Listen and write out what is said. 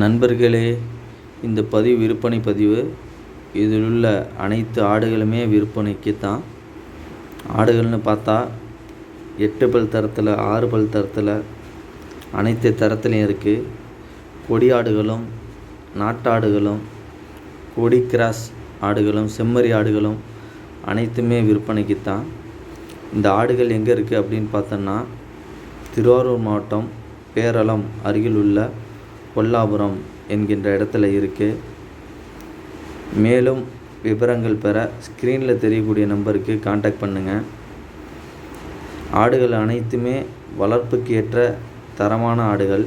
நண்பர்களே இந்த பதிவு விற்பனை பதிவு. இதில் உள்ள அனைத்து ஆடுகளுமே விற்பனைக்கு தான் ஆடுகள்னு பார்த்தா எட்டு பல் தரத்தில் ஆறு பல் தரத்தில் அனைத்து தரத்துலையும் இருக்குது கொடி ஆடுகளும் நாட்டாடுகளும் கொடி கிராஸ் ஆடுகளும் செம்மறி ஆடுகளும் அனைத்துமே விற்பனைக்கு தான் இந்த ஆடுகள் எங்கே இருக்குது அப்படின்னு பார்த்தோன்னா திருவாரூர் மாவட்டம் பேரளம் அருகில் உள்ள கொல்லாபுரம் என்கின்ற இடத்துல இருக்குது மேலும் விவரங்கள் பெற ஸ்க்ரீனில் தெரியக்கூடிய நம்பருக்கு காண்டாக்ட் பண்ணுங்கள் ஆடுகள் அனைத்துமே வளர்ப்புக்கு ஏற்ற தரமான ஆடுகள்.